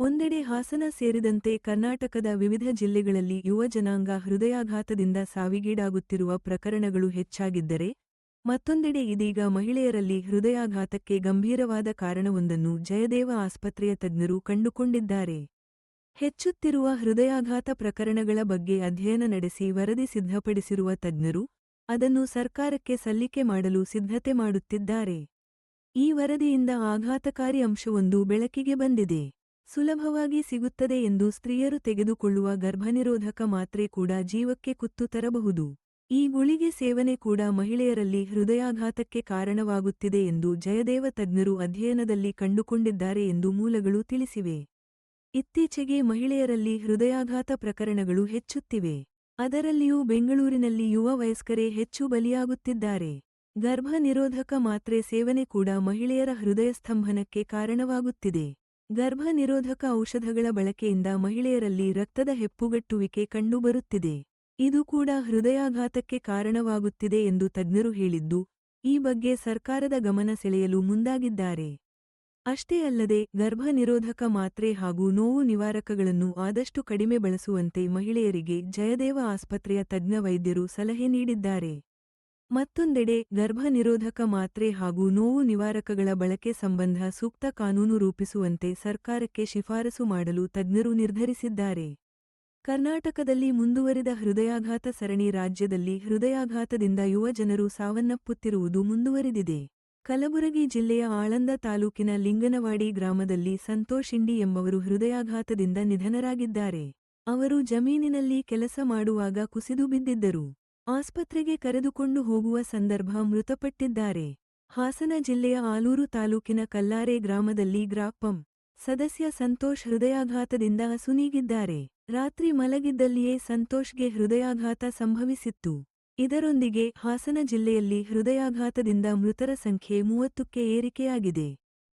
ಒಂದೆಡೆ ಹಾಸನ ಸೇರಿದಂತೆ ಕರ್ನಾಟಕದ ವಿವಿಧ ಜಿಲ್ಲೆಗಳಲ್ಲಿ ಯುವ ಜನಾಂಗ ಹೃದಯಾಘಾತದಿಂದ ಸಾವಿಗೀಡಾಗುತ್ತಿರುವ ಪ್ರಕರಣಗಳು ಹೆಚ್ಚಾಗಿದ್ದರೆ, ಮತ್ತೊಂದೆಡೆ ಇದೀಗ ಮಹಿಳೆಯರಲ್ಲಿ ಹೃದಯಾಘಾತಕ್ಕೆ ಗಂಭೀರವಾದ ಕಾರಣವೊಂದನ್ನು ಜಯದೇವ ಆಸ್ಪತ್ರೆಯ ತಜ್ಞರು ಕಂಡುಕೊಂಡಿದ್ದಾರೆ. ಹೆಚ್ಚುತ್ತಿರುವ ಹೃದಯಾಘಾತ ಪ್ರಕರಣಗಳ ಬಗ್ಗೆ ಅಧ್ಯಯನ ನಡೆಸಿ ವರದಿ ಸಿದ್ಧಪಡಿಸಿರುವ ತಜ್ಞರು, ಅದನ್ನು ಸರ್ಕಾರಕ್ಕೆ ಸಲ್ಲಿಕೆ ಮಾಡಲು ಸಿದ್ಧತೆ ಮಾಡುತ್ತಿದ್ದಾರೆ. ಈ ವರದಿಯಿಂದ ಆಘಾತಕಾರಿ ಅಂಶವೊಂದು ಬೆಳಕಿಗೆ ಬಂದಿದೆ. ಸುಲಭವಾಗಿ ಸಿಗುತ್ತದೆ ಎಂದು ಸ್ತ್ರೀಯರು ತೆಗೆದುಕೊಳ್ಳುವ ಗರ್ಭನಿರೋಧಕ ಮಾತ್ರೆ ಕೂಡ ಜೀವಕ್ಕೆ ಕುತ್ತು ತರಬಹುದು. ಈ ಗುಳಿಗೆ ಸೇವನೆ ಕೂಡ ಮಹಿಳೆಯರಲ್ಲಿ ಹೃದಯಾಘಾತಕ್ಕೆ ಕಾರಣವಾಗುತ್ತಿದೆ ಎಂದು ಜಯದೇವ ತಜ್ಞರು ಅಧ್ಯಯನದಲ್ಲಿ ಕಂಡುಕೊಂಡಿದ್ದಾರೆ ಎಂದು ಮೂಲಗಳು ತಿಳಿಸಿವೆ. ಇತ್ತೀಚೆಗೆ ಮಹಿಳೆಯರಲ್ಲಿ ಹೃದಯಾಘಾತ ಪ್ರಕರಣಗಳು ಹೆಚ್ಚುತ್ತಿವೆ. ಅದರಲ್ಲಿಯೂ ಬೆಂಗಳೂರಿನಲ್ಲಿ ಯುವ ವಯಸ್ಕರೇ ಹೆಚ್ಚು ಬಲಿಯಾಗುತ್ತಿದ್ದಾರೆ. ಗರ್ಭನಿರೋಧಕ ಮಾತ್ರೆ ಸೇವನೆ ಕೂಡ ಮಹಿಳೆಯರ ಹೃದಯಸ್ತಂಭನಕ್ಕೆ ಕಾರಣವಾಗುತ್ತಿದೆ. ಗರ್ಭ ನಿರೋಧಕ ಔಷಧಗಳ ಬಳಕೆಯಿಂದ ಮಹಿಳೆಯರಲ್ಲಿ ರಕ್ತದ ಹೆಪ್ಪುಗಟ್ಟುವಿಕೆ ಕಂಡುಬರುತ್ತಿದೆ. ಇದು ಕೂಡ ಹೃದಯಾಘಾತಕ್ಕೆ ಕಾರಣವಾಗುತ್ತಿದೆ ಎಂದು ತಜ್ಞರು ಹೇಳಿದ್ದು, ಈ ಬಗ್ಗೆ ಸರ್ಕಾರದ ಗಮನ ಸೆಳೆಯಲು ಮುಂದಾಗಿದ್ದಾರೆ. ಅಷ್ಟೇ ಅಲ್ಲದೆ, ಗರ್ಭನಿರೋಧಕ ಮಾತ್ರೆ ಹಾಗೂ ನೋವು ನಿವಾರಕಗಳನ್ನು ಆದಷ್ಟು ಕಡಿಮೆ ಬಳಸುವಂತೆ ಮಹಿಳೆಯರಿಗೆ ಜಯದೇವ ಆಸ್ಪತ್ರೆಯ ತಜ್ಞ ವೈದ್ಯರು ಸಲಹೆ ನೀಡಿದ್ದಾರೆ. ಮತ್ತೊಂದೆಡೆ, ಗರ್ಭನಿರೋಧಕ ಮಾತ್ರೆ ಹಾಗೂ ನೋವು ನಿವಾರಕಗಳ ಬಳಕೆ ಸಂಬಂಧ ಸೂಕ್ತ ಕಾನೂನು ರೂಪಿಸುವಂತೆ ಸರ್ಕಾರಕ್ಕೆ ಶಿಫಾರಸು ಮಾಡಲು ತಜ್ಞರು ನಿರ್ಧರಿಸಿದ್ದಾರೆ. ಕರ್ನಾಟಕದಲ್ಲಿ ಮುಂದುವರಿದ ಹೃದಯಾಘಾತ ಸರಣಿ ರಾಜ್ಯದಲ್ಲಿ ಹೃದಯಾಘಾತದಿಂದ ಯುವ ಜನರು ಸಾವನ್ನಪ್ಪುತ್ತಿರುವುದು ಮುಂದುವರಿದಿದೆ. ಕಲಬುರಗಿ ಜಿಲ್ಲೆಯ ಆಳಂದ ತಾಲೂಕಿನ ಲಿಂಗನವಾಡಿ ಗ್ರಾಮದಲ್ಲಿ ಸಂತೋಷ್ ಇಂಡಿ ಎಂಬವರು ಹೃದಯಾಘಾತದಿಂದ ನಿಧನರಾಗಿದ್ದಾರೆ. ಅವರು ಜಮೀನಿನಲ್ಲಿ ಕೆಲಸ ಮಾಡುವಾಗ ಕುಸಿದು ಬಿದ್ದಿದ್ದರು. ಆಸ್ಪತ್ರೆಗೆ ಕರೆದುಕೊಂಡು ಹೋಗುವ ಸಂದರ್ಭ ಮೃತಪಟ್ಟಿದ್ದಾರೆ. ಹಾಸನ ಜಿಲ್ಲೆಯ ಆಲೂರು ತಾಲೂಕಿನ ಕಲ್ಲಾರೆ ಗ್ರಾಮದಲ್ಲಿ ಗ್ರಾಪಂ ಸದಸ್ಯ ಸಂತೋಷ್ ಹೃದಯಾಘಾತದಿಂದ ಅಸುನೀಗಿದ್ದಾರೆ ರಾತ್ರಿ ಮಲಗಿದ್ದಲ್ಲಿಯೇ ಸಂತೋಷ್ಗೆ ಹೃದಯಾಘಾತ ಸಂಭವಿಸಿತ್ತು. ಇದರೊಂದಿಗೆ ಹಾಸನ ಜಿಲ್ಲೆಯಲ್ಲಿ ಹೃದಯಾಘಾತದಿಂದ ಮೃತರ ಸಂಖ್ಯೆ ಮೂವತ್ತಕ್ಕೆ ಏರಿಕೆಯಾಗಿದೆ.